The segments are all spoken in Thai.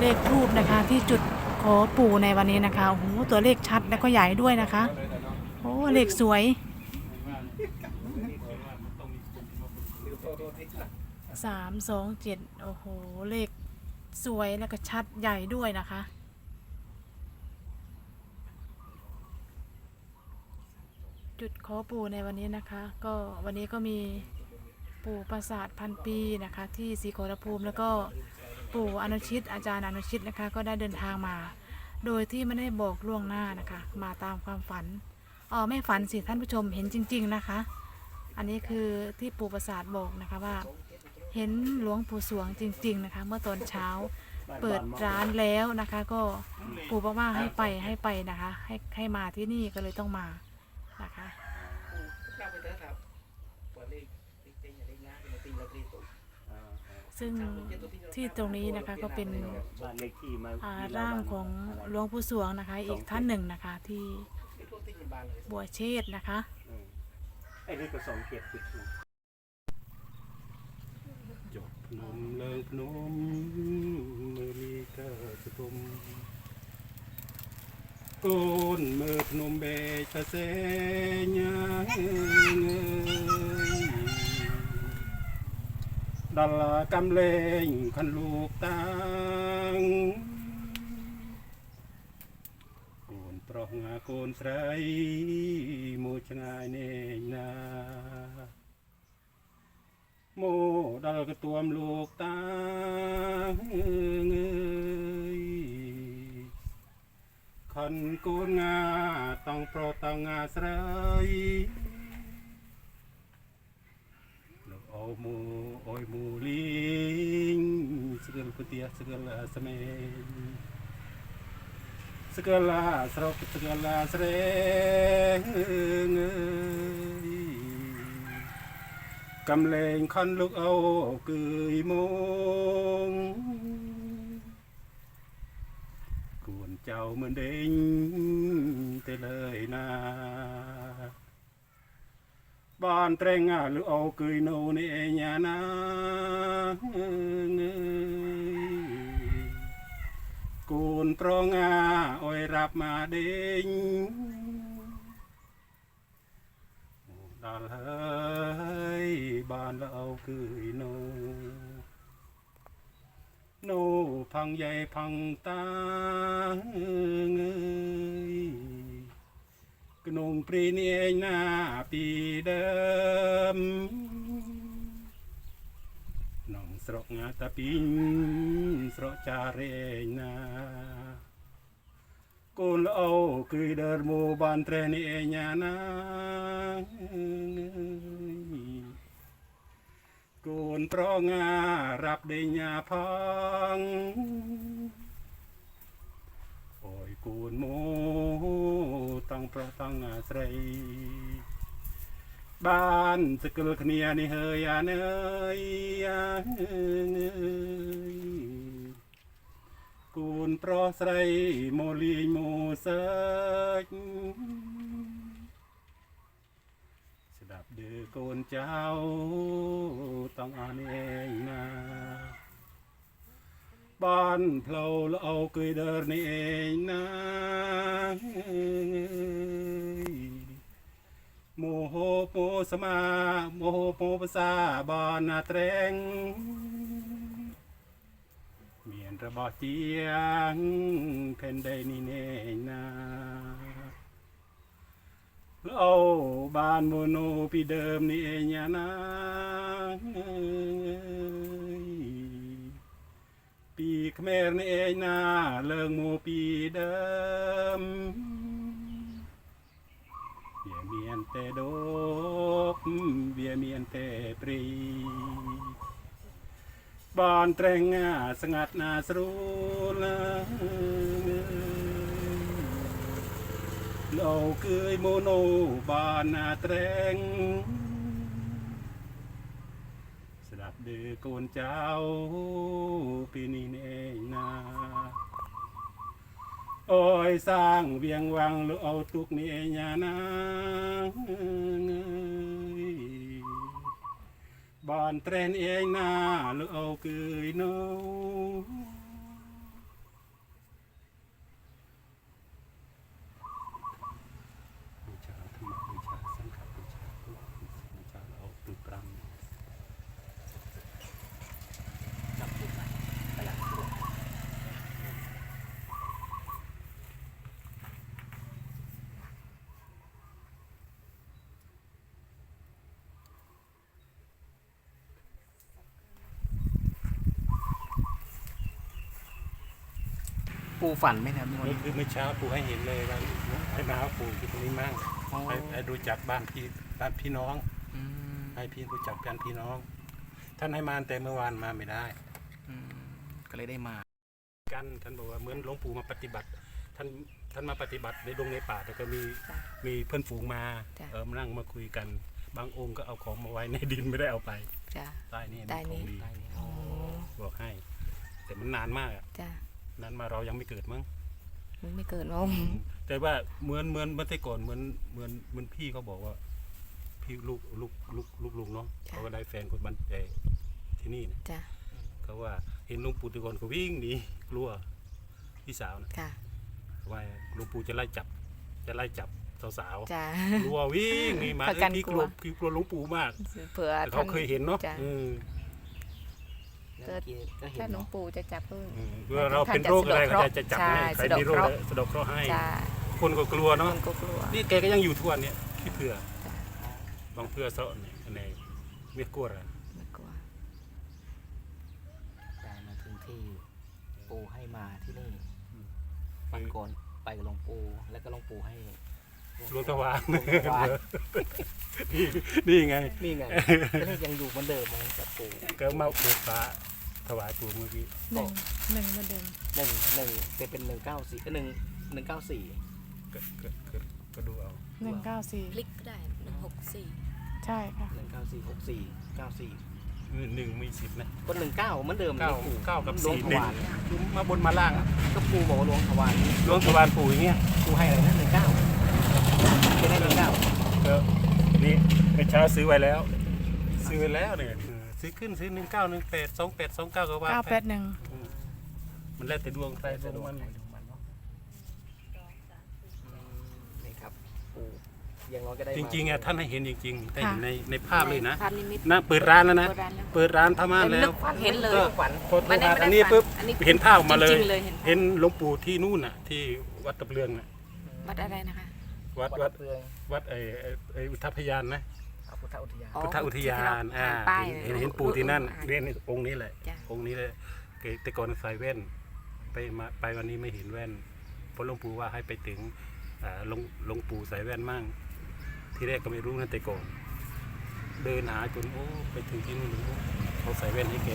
เลขทูบนะคะ ที่จุดขอปู่ในวันนี้นะคะโอ้โหตัวเลขชัดและก็ใหญ่ด้วยนะคะโอ้เลขสวย สามสองเจ็ดโอ้โห เลขสวยแล้วก็ชัดใหญ่ด้วยนะคะ จุดขอปู่ในวันนี้นะคะ ก็วันนี้ก็มีปู่ประสาทพันปีนะคะ ที่ศรีโขรภูมิแล้วก็ ปู่อนุชิต อาจารย์อนุชิตนะคะ ก็ได้เดินทางมา โดยที่ไม่ได้บอกล่วงหน้านะคะ มาตามความฝันอ๋อไม่ฝันสิท่านผู้ชมเห็นจริง ๆนะคะ อันนี้คือที่ปู่ประสาทบอกนะคะว่า เห็นหลวงปู่สวงจริง ๆนะคะ เมื่อตอนเช้าเปิดร้านแล้วนะคะ ก็ปู่บอกว่าให้ไปให้ไปนะคะ ให้ให้มาที่นี่ก็เลยต้องมานะคะ เราไปเถอะครับตัวเลขติ๊กติ๊กอย่าได้ง่ายมาตีเราตีตุก ซึ่งที่ตรงนี้นะคะก็เป็นบ้านเลขที่มาอ่าร่างของหลวงปู่สวงนะคะ อีกท่านหนึ่งนะคะที่บัวเชษฐ์นะคะ ไอ้นี่ก็สองเจ็ดจุดศูนย์จบนมเลิงพนมมือลีก็สะทุมโกนมือนมเบชะเสญาเง ដល់កំលែងខាន់លោក តាំងកូនប្រុសងាកូនស្រីមួយឆ្ងាយនេះណាមកដល់កទួមលោកតាងអើយខាន់កូនងាតង់ប្រតង់ងាស្រី អូមូអុយមូលីងស្រីលពទាស្រីលសមេស្កលាស្រោបស្កលាស្រេងកំលែងខនលោកអូគឺមងគួនចៅមិនដេញ នត្រេងលឺអូគឺនៅនេះញាណាគូនប្រងាអុយរាប់មកដេញដល់ហើយបានលអូគឺនៅនៅផាំងយាយផាំងតាងើយ ក្នុងព្រីនាងណាពីដើមក្នុងស្រុកងាតាពីងស្រុកចារេងណាកូនល្អគឺដើមូបានត្រេនាងណាណាកូនប្រងារាប់ដេញញាផង គួនមោតង់ប្រសងអាស្រី បានសកលគ្នានេះហើយអានអើយអានអើយគួនប្រុសស្រីមូលីមូសើចស្ដាប់ដើកូនចៅតង់អានេះ បានផ្លូវល្អគឺដឺនេះឯងណាមោហោពោសមាមោហោពោភាសាបានណាត្រេងមានរបស់ជាងផែនដីនេះណែណាល្អបានមនុស្សពីដើមនេះឯងណា ពីខ្មែរនេះឯងណាលើងមកពីដើមវាមានតែដកវាមានតែព្រីបនត្រេងស្ងាត់ណាស្រួលលោកគឺមូនូបានត្រេង สงัดนาสรูละเราเคยโมโนบ้านนาแตรงสดับเดือโกนเจ้าปีนี้เองนาโอ้ยสร้างเวียงวังหรือเอาตุกนี่ยานาบบ้านเทรนเองนาหรือเอาเกยโน ปูฝันไหมครับวันนี่นี้ คือเมื่อเช้าปู่ให้เห็นเลยว่าให้มาเอาปู่ที่ตรงนี้มั่งอ๋อ ให้ให้รู้จักบ้านพี่บ้านพี่น้อง อืมให้พี่รู้จักกันพี่น้อง ท่านให้มาแต่เมื่อวานมาไม่ได้ อืมก็เลยได้มา กันท่านบอกว่าเหมือนหลวงปู่มาปฏิบัติ ท่านท่านมาปฏิบัติในดงในป่าแต่ก็มีจ้ะมีเพื่อนฝูงมาจ้ะ เออมานั่งมาคุยกัน บางองค์ก็เอาของมาไว้ในดินไม่ได้เอาไปจ้ะ ใต้นี่ใต้ขนี่องดีได้เนี่ยอ๋อบอกให้ แต่มันนานมากอะจ้ะ นั้นมาเรายังไม่เกิดมั้งมันไม่เกินว่าแต่ว่าเหมือนเหมือนเมื่อแต่ก่อนเหมือนเหมือนเหมือนพี่เขาบอกว่า พี่ลูกลูกลูกลูกลุงเนาะเขาก็ได้แฟนคนบ้านเออที่นี่นะจ้ะเขาว่าเห็นหลุงปู่แตะก่อนก็วิ่งหนีกลัวพี่สาวนะค่ะว่าหลุงปู่จะไล่จับ จะไล่จับสาวจ้ะๆกลัววิ่งหนีมาประกันพี่กกลัลัววพี่กลัวหลุงปู่มากเผื่อแต่เขาเคยเห็นเนาะจ้ะ เออแล้วเมื่อกี้ก็เห็นถ้าหลวงเนาะปู่จะจับก็เออเวลาเราเป็นโรคอะไรก็จะจะจับให้ใครใช่มีโรคสะเดาะเคราะห์สะเดอกเคราะห์ให้ จ้ะคนก็กลัวคเนาะนก็กลัว นี่แกก็ยังอยู่ทุกวันเนี่ยขี้เผื่อจ้ะบางเผื่อเสาะเนี่ยอันไหนเมียกลัวอะไม่กลัวได้มาถึงที่ปูให้มาที่นี่วันก่อนไปกับหลวงปู่แล้วก็หลวงปู่ให้ หลวงตะวานหลวงตะวานนี่นี่ไงนี่ไงก็เลยยังอยู่เหมือนเดิมเหมือนกับปู่ก็มาปลูกฟ้าถวายปู่เมื่อกี้หนึ่งหนึ่งเหมือนเดิมหนึ่งหนึ่งจะเป็นหนึ่งเก้าสี่ก็หนึ่งหนึ่งเก้าสี่ก็ก็ก็ก็ดูเอาหนึ่งเก้าสี่พลิกก็ได้หนึ่งหกสี่ใช่ค่ะหนึ่งเก้าสี่หกสี่เก้าสี่หนึ่งมีสิบนะก็หนึ่งเก้าเหมือนเดิมเก้าหลวงปู่เก้ากับหลวงสี่ถหนึ่งวายมาบนมาล่างอะก็ปู่บอกว่าหลวงถวายหลวงตะวานปู่อย่างเงี้ยปู่ให้อะไรนะหนึ่งเก้า เป็นได้หนึ่งเก้าก็นี่เมื่อเช้าซื้อไว้แล้ว ซื้อไว้แล้วเนี่ยเออซื้อขึ้นซื้อหนึ่งเก้าหนึ่งแปดสองแปดสองเก้าก็ว่าเก้าไปแปดหนึ่งอืมมันแล้วแต่ดวงใครดวงมันนี่ครับปู่ยังน้อยก็ได้จมาริงๆอะท่านให้เห็นจริงๆได้เห็นในในภาพเลยนะภาพนิมิตนะเปิดร้านแล้วนะเปิดร้านแล้วเปิดร้านทำงานแล้วเห็นเลยก็ฝันพอโทรไม่ได้หาไม่ได้อันนี้ฝันปุ๊บอันนี้เห็นภาพออกมาเลยจริงๆเลยเห็นเห็นหลวงปู่ที่นู่นน่ะ ที่วัดตะเบืองน่ะวัดอะไรนะคะ วัดวัวัดดเพืองวัดไอ้ไอ้ไอ้อุทพยานนะพระพุทธอุทยานอ๋อพุทธอุทยานอ่าป้ายเห็นเห็นเห็นปู่ที่นั่นอ่าเรียนองค์นี้แหละจ้ะ องค์นี้เลยเกแต่ก่อนใส่แว่น ไปมาไปวันนี้ไม่เห็นแว่นเพราะหลวงปู่ว่าให้ไปถึงอ่าหลวงหลวงปู่ใส่แว่นมั่งที่แรกก็ไม่รู้นะแต่ก่อน เดินหาจนโอ้ไปถึงที่นู่นโอ้เขาใส่แว่นให้แก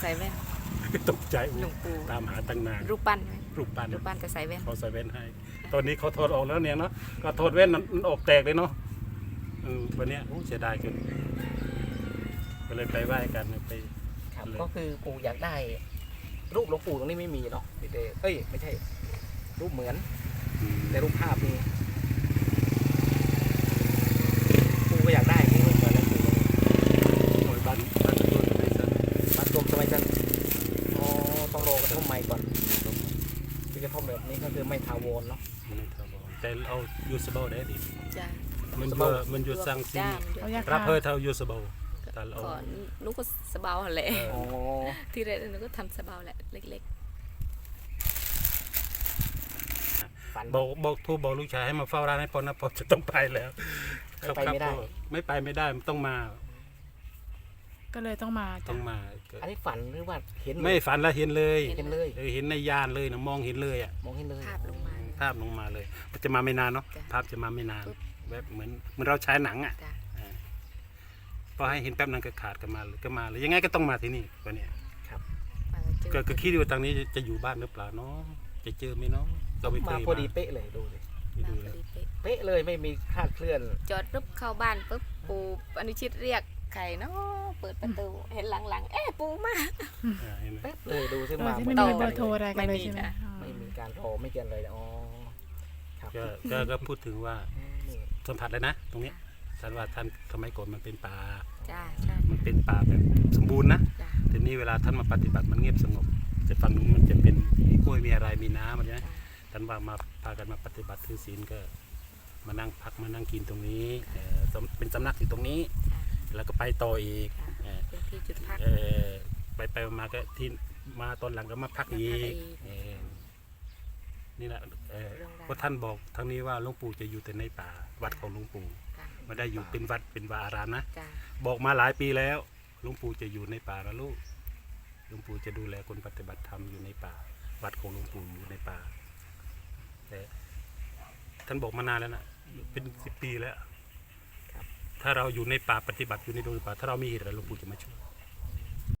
ใส่แว่น ตกใจโอ้หลวงปู่ ตามหาตั้งนานรูปปั้นไหมรูปปั้นรูปปั้นจะใส่แว่นเขาใส่แว่นให้ ตอนนี้เขาถอดออกแล้วเนี่ยเนาะก็ถอดแว่นมันออกแตกเลยเนาะเออวันเนี้ยโอ้เสียดายเกินก็เลยไปไหว้กันไป ครับเลย ก็คือปู่อยากได้ รูปหลวงปู่ตรงนี้ไม่มีเนาะพี่เต้เอ้ยไม่ใช่ รูปเหมือนอืมแต่รูปภาพนี่ปู่ก็อยากได้ให้รูปเหมือนแล้วปู่ก็โอ้ยบ้านบ้านตะโกนไปซะมารวมทำไมจันอ๋อต้องรอกระท่อมใหม่ก่อนคือกระท่อมแบบนี้ก็คือไม่ทาวรเนาะ ไม่ทำบ่แต่เอายูสเบลได้ดิจ้ะมันอยูยู่สเบิลมันอยู่สังซีจ้ะเขายารับเพื่อเท่ายูสเบลแต่เราก่อนนุกก็สบายแหละเอออ๋อที่แรกนุก็ทำสบายแหละเล็กฝัน บอกบอกโทูบอกลูกชายให้มาเฝ้าร้านให้ปอนนะปอนจะต้องไปแล้วไม่ไปไม่ได้ ครับไม่ไปไม่ได้มันต้องมาก็เลยต้องมาต้จ้ะองมาอันนี้ฝันหรือว่าเห็นไม่ฝันแล้วเห็นเลยเห็นเลย เออเห็นในยานเลยนะมองเห็นเลยอะมองเห็นเลยภาพลงมา ภาพลงมาเลย มันจะมาไม่นานเนาะจ้ะภาพจะมาไม่นานปุ๊บ แบบเหมือนเหมือนเราใช้หนังอะจ้ะพอให้เห็นแป๊บนึงก็ขาดกันมาเลยก็มาเลยยังไงก็ต้องมาที่นี่วันเนี้ยมาเจอก็ก็คิดว่าทางนี้จะจะอยู่บ้านหรือเปล่าเนาะจะเจอไหมเนาะก็ไม่เคมายพอดีเป๊ะเลยดูเลยไม่มาดูพอแล้วดีเป๊ะเป๊ะเลยไม่มีคลาดเคลื่อน จอดปุ๊บเข้าบ้านปุ๊บปูอนุชิตเรียกใครเนาะเปิดประตูเห็นหลังๆ เอ๊ะปูมา อ่าเห็นไหม เป๊ะเลยดูซิเออมาที่เหไม่อนมีต่เบอร์โทรอะไรกันเลยไม่มีใช่ไหมจ้ะ อ๋อไม่มี การโทรไม่เกินเลยอ๋อครับก็ก็ก็พูดถึงว่านี่สัมผัสเลยนะ ตรงเนี้ยท่านว่าท่านสมัยก่อนมันเป็นป่า จ้าใช่มันเป็นป่าแบบสมบูรณ์นะ จ้าทีนี้เวลาท่านมาปฏิบัติมันเงียบสงบ แต่ฝั่งนู้นมันจะเป็นมีกล้วยมีอะไรมีน้ำอะไรนะจ้าท่านว่ามาพากันมาปฏิบัติถือศีลก็ มานั่งพักมานั่งกินตรงนี้เอ่อสำเป็นสำนักอยู่ตรงนี้จ้าแล้วก็ไปต่ออีกจ้าเอ่อเป็นที่จุดพัก เออไปไปมาก็ที่มาตอนหลังก็มาพักอีมาพักกอีก เออ นี่แหละเออเรื่องราวเพราะท่านบอกทางนี้ว่าหลวงปู่จะอยู่แต่ในป่าวัดของหลวงปู่จ้าไม่ได้อยู่เป็นวัดเป็นวาอารามนะ จ้าบอกมาหลายปีแล้วหลวงปู่จะอยู่ในป่าแล้วลูกหลวงปู่จะดูแลคนปฏิบัติธรรมอยู่ในป่า วัดของหลวงปู่อยู่ในป่าแต่ท่านบอกมานานแล้วนะเป็นสิบปีแล้วถ้าเราอยู่ในป่าปฏิบัติอยู่ในดงป่าถ้าเรามีเหตุอะไรหลวงปู่จะมาช่วย